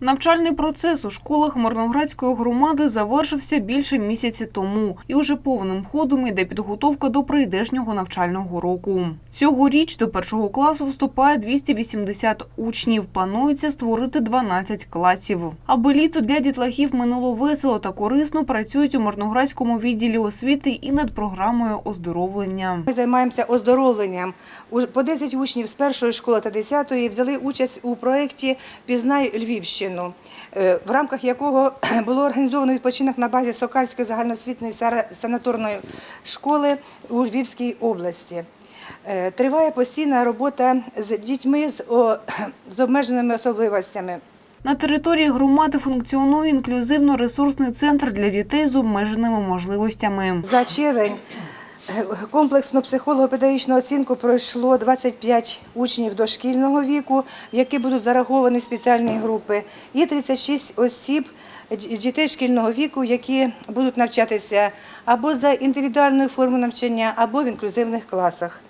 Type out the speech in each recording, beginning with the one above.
Навчальний процес у школах Мирноградської громади завершився більше місяця тому, і уже повним ходом йде підготовка до прийдешнього навчального року. Цьогоріч до першого класу вступає 280 учнів. Планується створити 12 класів. Аби літо для дітлахів минуло весело та корисно, працюють у Мирноградському відділі освіти і над програмою оздоровлення. Ми займаємося оздоровленням. По 10 учнів з першої школи та 10-ї взяли участь у проєкті Пізнай Львівщину, е, в рамках якого було організовано відпочинок на базі Сокальської загальноосвітньої сара- санаторної школи у Львівській області. Е, Триває постійна робота з дітьми з, обмеженими особливостями. На території громади функціонує інклюзивно-ресурсний центр для дітей з обмеженими можливостями. За червень комплексну психолого-педагогічну оцінку пройшло 25 учнів дошкільного віку, які будуть зараховані в спеціальні групи, і 36 осіб дітей шкільного віку, які будуть навчатися або за індивідуальною формою навчання, або в інклюзивних класах.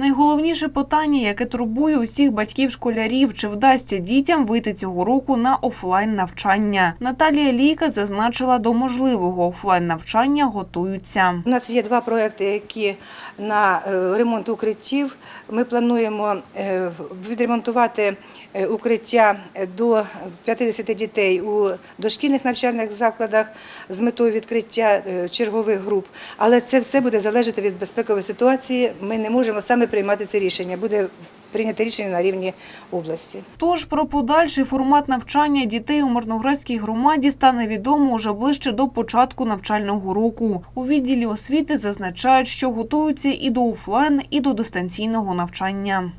Найголовніше питання, яке турбує усіх батьків-школярів, чи вдасться дітям вийти цього року на офлайн навчання. Наталія Лійка зазначила, до можливого офлайн навчання готуються. У нас є два проекти, які на е, ремонт укриттів. Ми плануємо е, відремонтувати е, укриття до 50 дітей у дошкільних навчальних закладах з метою відкриття чергових груп. Але це все буде залежати від безпекової ситуації. Ми не можемо саме приймати це рішення. Буде прийнято рішення на рівні області. Тож про подальший формат навчання дітей у Мирноградській громаді стане відомо уже ближче до початку навчального року. У відділі освіти зазначають, що готуються і до офлайн, і до дистанційного навчання.